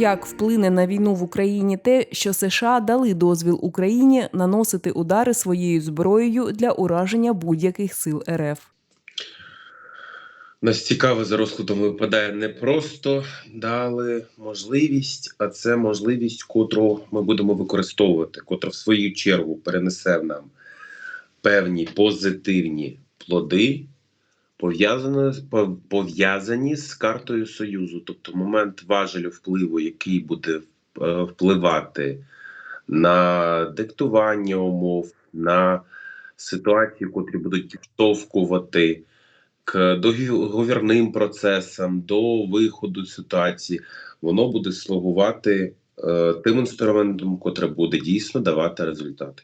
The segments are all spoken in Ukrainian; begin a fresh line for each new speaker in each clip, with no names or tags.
Як вплине на війну в Україні те, що США дали дозвіл Україні наносити удари своєю зброєю для ураження будь-яких сил РФ?
Нас цікаво за розкладом випадає не просто дали можливість, а це можливість, котру ми будемо використовувати, котра в свою чергу перенесе нам певні позитивні плоди, пов'язані, пов'язані з картою Союзу, тобто момент важелю впливу, який буде е, впливати на диктування умов, на ситуації, котрі будуть відштовхувати к договірним процесам, до виходу ситуації, воно буде слугувати е, тим інструментом, котре буде дійсно давати результати.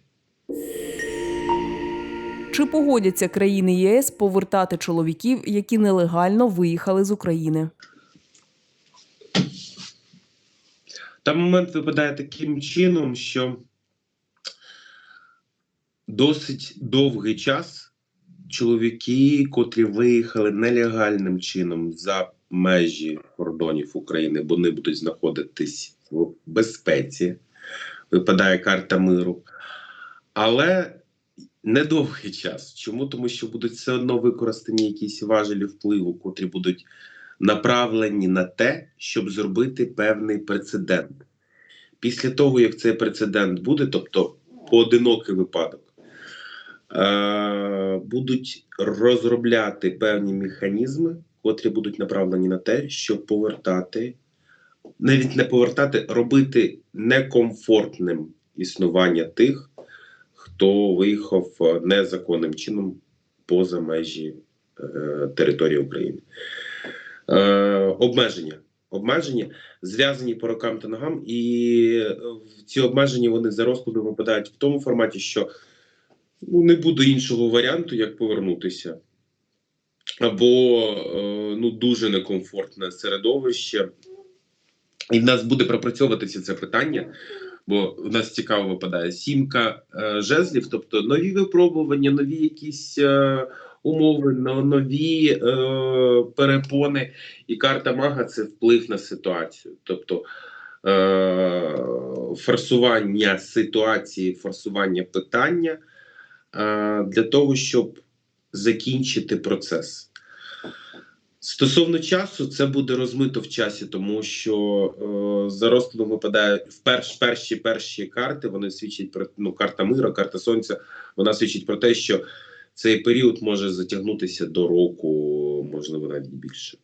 Чи погодяться країни ЄС повертати чоловіків, які нелегально виїхали з України?
Там момент випадає таким чином, що досить довгий час чоловіки, котрі виїхали нелегальним чином за межі кордонів України, бо вони будуть знаходитись в безпеці, випадає карта миру. Але недовгий час. Чому? Тому що будуть все одно використані якісь важелі впливу, котрі будуть направлені на те, щоб зробити певний прецедент. Після того, як цей прецедент буде, тобто поодинокий випадок, е- будуть розробляти певні механізми, котрі будуть направлені на те, щоб повертати, навіть не повертати, робити некомфортним існування тих, хто виїхав е, незаконним чином поза межі е, території України. Е, обмеження. Обмеження зв'язані по рукам та ногам, і ці обмеження вони за розкладом випадають в тому форматі, що ну, не буде іншого варіанту, як повернутися. Або ну, дуже некомфортне середовище. І в нас буде пропрацьовуватися це питання, бо в нас цікаво випадає сімка е, жезлів, тобто нові випробування, нові якісь е, умови, нові е, перепони. І карта мага це вплив на ситуацію. Тобто е, форсування ситуації, форсування питання е, для того, щоб закінчити процес. Стосовно часу, це буде розмито в часі, тому що е, за розкладом випадає в перш, перші перші карти. Вони свідчать про ну, карта мира, карта сонця. Вона свідчить про те, що цей період може затягнутися до року, можливо, навіть більше.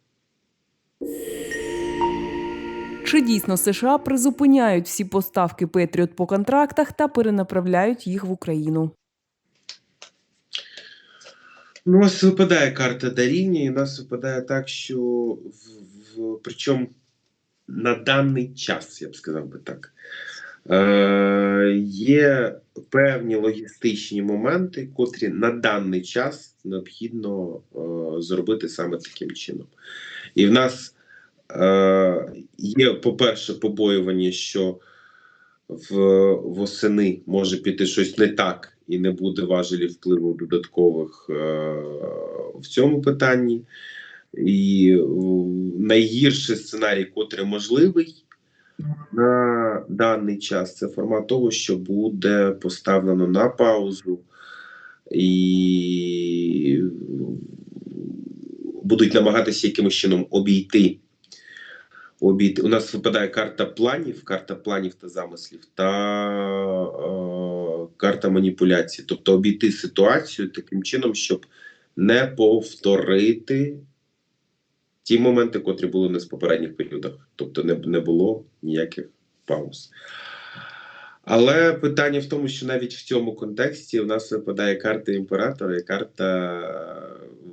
Чи дійсно США призупиняють всі поставки Петріот по контрактах та перенаправляють їх в Україну?
У нас випадає карта даріння, і у нас випадає так, що в, в, причому на даний час, я б сказав би так, е, є певні логістичні моменти, котрі на даний час необхідно е, зробити саме таким чином. І в нас е, є, по-перше, побоювання, що в восени може піти щось не так, і не буде важелів впливу додаткових е, в цьому питанні. І найгірший сценарій, котрий можливий на даний час, це формат того, що буде поставлено на паузу і будуть намагатися якимось чином обійти. Обійти. У нас випадає карта планів, карта планів та замислів та е, карта маніпуляції. Тобто обійти ситуацію таким чином, щоб не повторити ті моменти, котрі були нас в попередніх періодах. Тобто не, не було ніяких пауз. Але питання в тому, що навіть в цьому контексті у нас випадає карта імператора і карта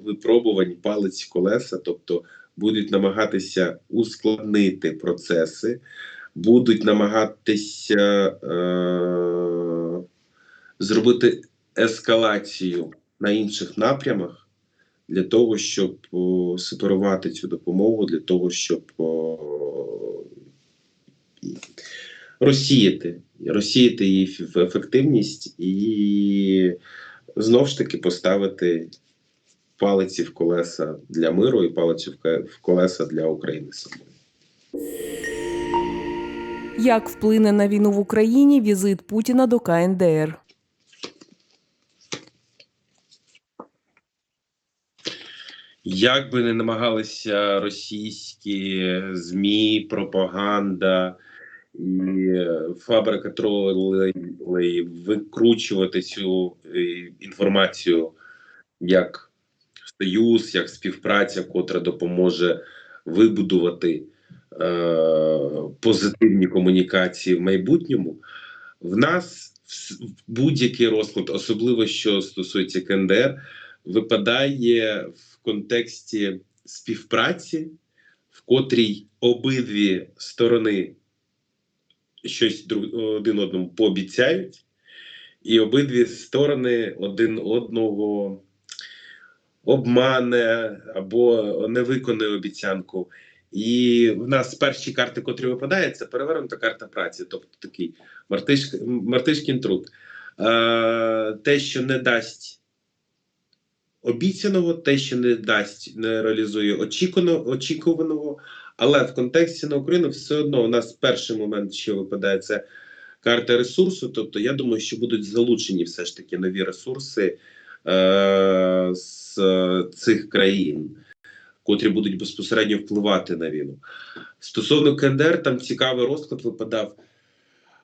випробувань палець колеса, тобто будуть намагатися ускладнити процеси, будуть намагатися е- зробити ескалацію на інших напрямах для того, щоб о, сепарувати цю допомогу, для того, щоб розсіяти, розсіяти її в ефективність і знов ж таки поставити палиці в колеса для миру і палиці в колеса для України самої.
Як вплине на війну в Україні візит Путіна до КНДР?
Як би не намагалися російські ЗМІ, пропаганда і фабрика тролей викручувати цю е, інформацію як союз, як співпраця, котра допоможе вибудувати е, позитивні комунікації в майбутньому, в нас будь-який розклад, особливо що стосується КНДР, випадає в контексті співпраці, в котрій обидві сторони щось один одному пообіцяють, і обидві сторони один одного обмане або не виконує обіцянку. І в нас перші карти, котрі випадають, це перевернута карта праці, тобто такий мартиш, мартишкін труд. Е, те, що не дасть обіцяного, те, що не дасть, не реалізує очікуваного, очікуваного. Але в контексті на Україну все одно у нас перший момент, що випадає, це карта ресурсу. Тобто, я думаю, що будуть залучені все ж таки нові ресурси е, з цих країн, котрі будуть безпосередньо впливати на війну. Стосовно КНДР, там цікавий розклад випадав.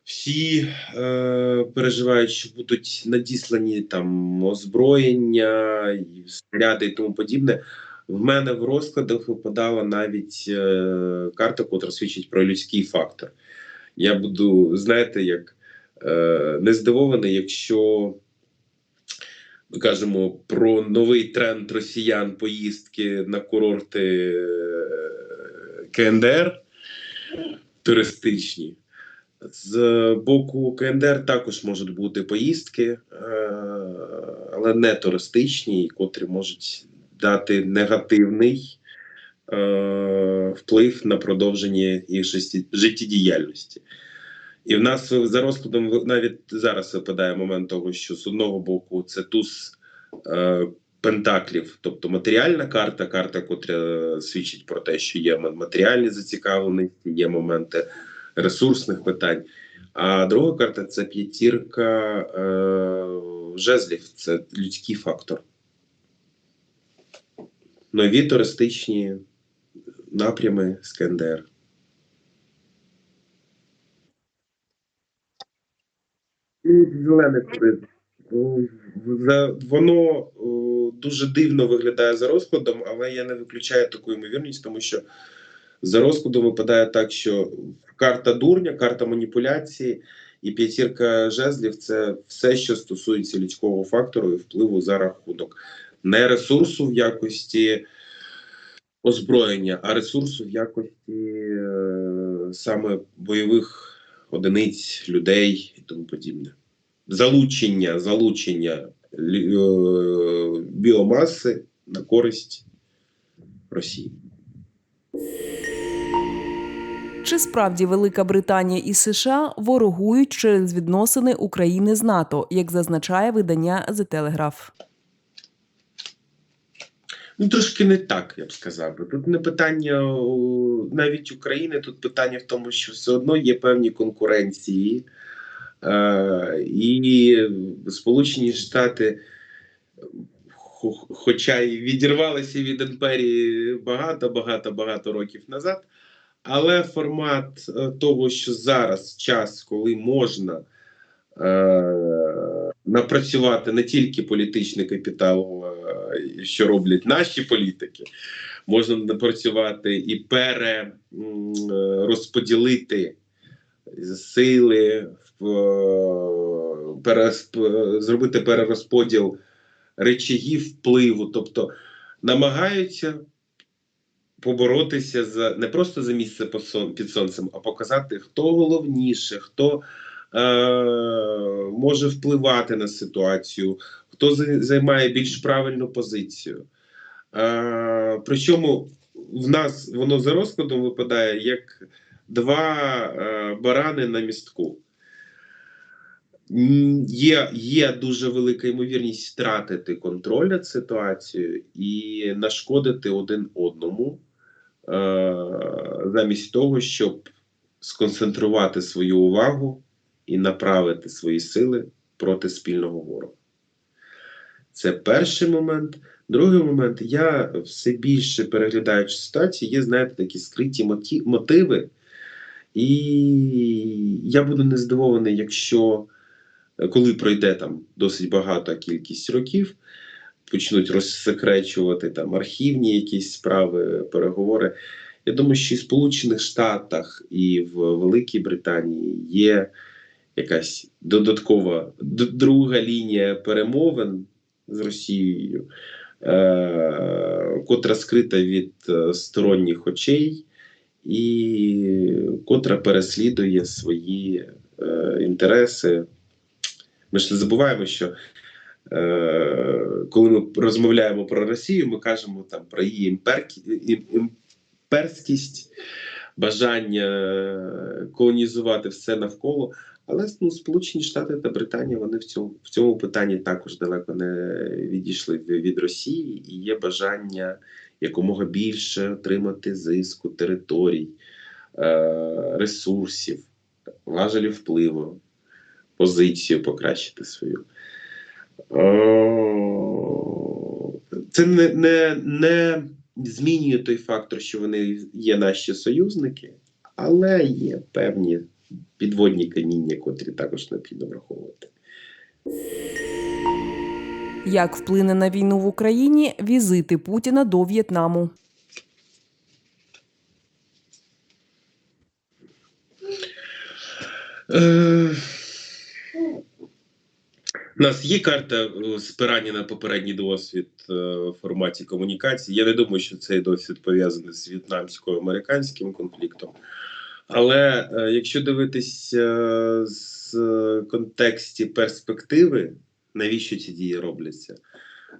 Всі е, переживають, що будуть надіслані там озброєння, снаряди і тому подібне. В мене в розкладах випадала навіть е, карта, котра свідчить про людський фактор. Я буду, знаєте, як е, не здивований, якщо ми кажемо про новий тренд росіян поїздки на курорти е, КНДР туристичні. З боку КНДР також можуть бути поїздки, е, але не туристичні, котрі можуть дати негативний е, вплив на продовження їх життєдіяльності. І в нас за розкладом навіть зараз випадає момент того, що з одного боку це туз е, пентаклів, тобто матеріальна карта, карта, котра свідчить про те, що є матеріальні зацікавленості, є моменти ресурсних питань. А друга карта це п'ятірка е, жезлів, це людський фактор. Нові туристичні напрями з КНДР. Зелений туризм. Воно дуже дивно виглядає за розкладом, але я не виключаю таку ймовірність, тому що за розкладом випадає так, що карта дурня, карта маніпуляції і п'ятірка жезлів це все, що стосується людського фактору і впливу за рахунок не ресурсу в якості озброєння, а ресурсу в якості е, саме бойових одиниць, людей і тому подібне. Залучення, залучення е, біомаси на користь Росії.
Чи справді Велика Британія і США ворогують через відносини України з НАТО, як зазначає видання The Telegraph?
Ну, трошки не так, я б сказав. Тут не питання навіть України, тут питання в тому, що все одно є певні конкуренції. Е, і Сполучені Штати, хоча й відірвалися від імперії багато, багато, багато років назад, але формат е, того, що зараз час, коли можна е, напрацювати не тільки політичний капітал, е, що роблять наші політики, можна напрацювати і пере м, е, сили, е, пересп- зробити перерозподіл речагів впливу, тобто намагаються поборотися за не просто за місце під сонцем, а показати, хто головніше, хто е, може впливати на ситуацію, хто займає більш правильну позицію. Е, причому в нас воно за розкладом випадає як два е, барани на містку. Є, є дуже велика ймовірність втратити контроль над ситуацією і нашкодити один одному, замість того, щоб сконцентрувати свою увагу і направити свої сили проти спільного ворога. Це перший момент. Другий момент, я все більше переглядаючи ситуацію, є, знаєте, такі скриті мотиви. І я буду не здивований, якщо е, коли пройде там досить багата кількість років, почнуть розсекречувати там архівні якісь справи, переговори. Я думаю, що і в Сполучених Штатах і в Великій Британії є якась додаткова друга лінія перемовин з Росією, е- котра скрита від е, сторонніх очей, і котра переслідує свої е- інтереси. Ми ж не забуваємо, що коли ми розмовляємо про Росію, ми кажемо там про її імперкі... імперськість, бажання е, колонізувати все навколо. Але ну, Сполучені Штати та Британія вони в цьому в цьому питанні також далеко не відійшли від Росії, і є бажання якомога більше отримати зиску територій, е, ресурсів, важелів впливу, позицію покращити свою. Це не, не, не змінює той фактор, що вони є наші союзники, але є певні підводні каміння, котрі також необхідно враховувати.
Як вплине на війну в Україні візити Путіна до В'єтнаму?
Е, У нас є карта е, спирання на попередній досвід е, в форматі комунікації. Я не думаю, що цей досвід пов'язаний з в'єтнамсько-американським конфліктом. Але е, якщо дивитися з контексті перспективи, навіщо ці дії робляться?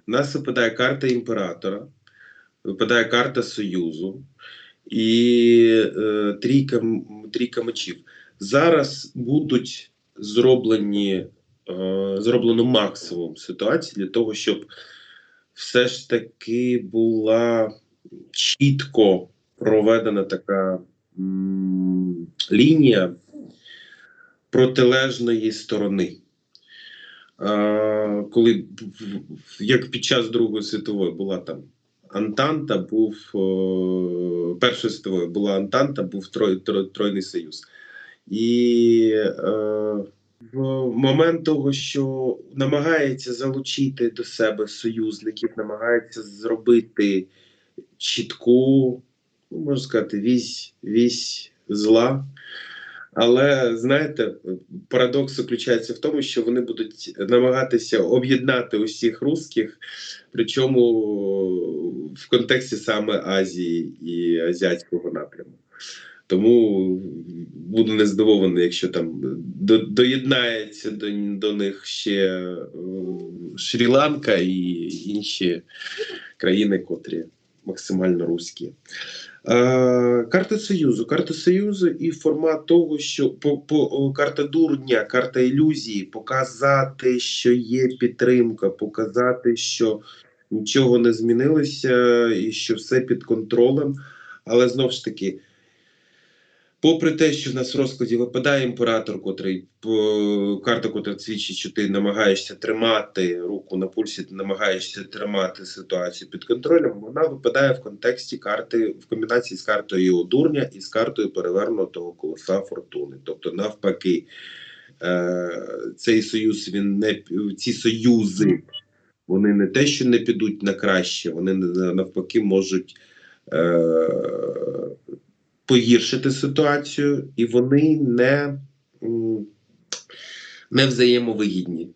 У нас випадає карта імператора, випадає карта Союзу і е, трійка, трійка мечів. Зараз будуть зроблені зроблено максимум ситуацій для того, щоб все ж таки була чітко проведена така м, лінія протилежної сторони. Е, коли як під час Другої світової була там Антанта, був е, Першої світової була Антанта, був трой, трой, Тройний Союз. І е, в момент того, що намагається залучити до себе союзників, намагається зробити чітку, ну, можна сказати, вісь, вісь зла. Але знаєте, парадокс заключається в тому, що вони будуть намагатися об'єднати усіх русських, причому в контексті саме Азії і азіатського напряму. Тому буду не здивований, якщо там до, доєднається до, до них ще е, Шрі-Ланка і інші країни, котрі максимально руські. Е, карта Союзу. Карта Союзу і формат того, що по, по, карта дурня, карта ілюзії, показати, що є підтримка, показати, що нічого не змінилося і що все під контролем. Але знову ж таки, попри те, що в нас в розкладі випадає імператор, котрий карта, котра свідчить, що ти намагаєшся тримати руку на пульсі, ти намагаєшся тримати ситуацію під контролем, вона випадає в контексті карти в комбінації з картою дурня і з картою перевернутого колеса фортуни. Тобто, навпаки, е, цей союз він не ці союзи. Вони не те, що не підуть на краще, вони навпаки можуть е, погіршити ситуацію, і вони не, не взаємовигідні.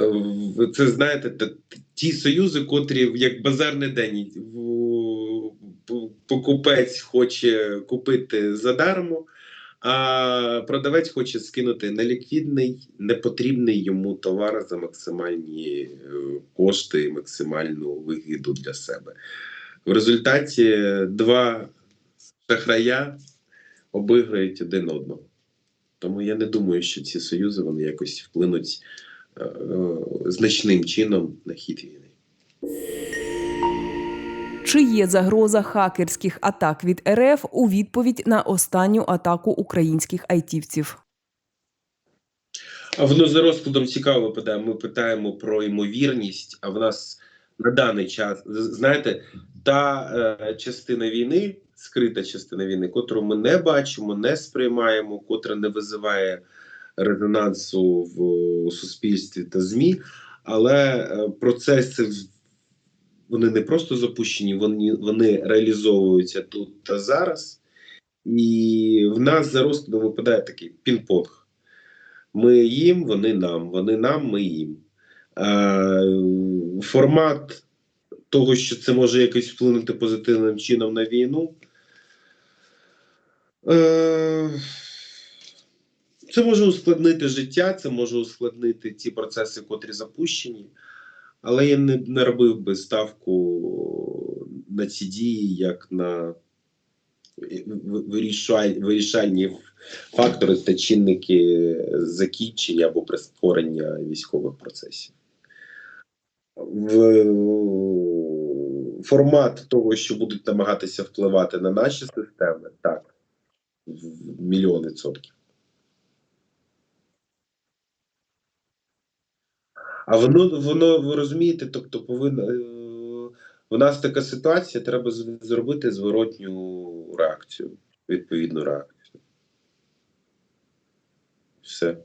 Е, Це знаєте, ті союзи, котрі як базарний день покупець хоче купити задармо, а продавець хоче скинути неліквідний, непотрібний йому товар за максимальні е, кошти, максимальну вигіду для себе. В результаті два шахрая обіграють один одного. Тому я не думаю, що ці союзи вони якось вплинуть е, е, значним чином на хід війни.
Чи є загроза хакерських атак від РФ у відповідь на останню атаку українських айтівців?
А воно за розкладом цікаво випадає. Ми питаємо про ймовірність, а в нас на даний час, знаєте, та е, частина війни, скрита частина війни, котру ми не бачимо, не сприймаємо, котра не визиває резонансу в у суспільстві та ЗМІ, але е, процеси вони не просто запущені, вони, вони реалізовуються тут та зараз. І в нас за розкладом випадає такий пінг-понг. Ми їм, вони нам, вони нам, ми їм. Е, формат того, що це може якось вплинути позитивним чином на війну. Е, це може ускладнити життя, це може ускладнити ті процеси, котрі запущені. Але я не, не робив би ставку на ці дії як на вирішаль, вирішальні фактори та чинники закінчення або прискорення військових процесів. В формат того, що будуть намагатися впливати на наші системи, так, в мільйон відсотків. А воно, воно, ви розумієте, тобто повинна. е, У нас така ситуація, треба зробити зворотню реакцію, відповідну реакцію. Все.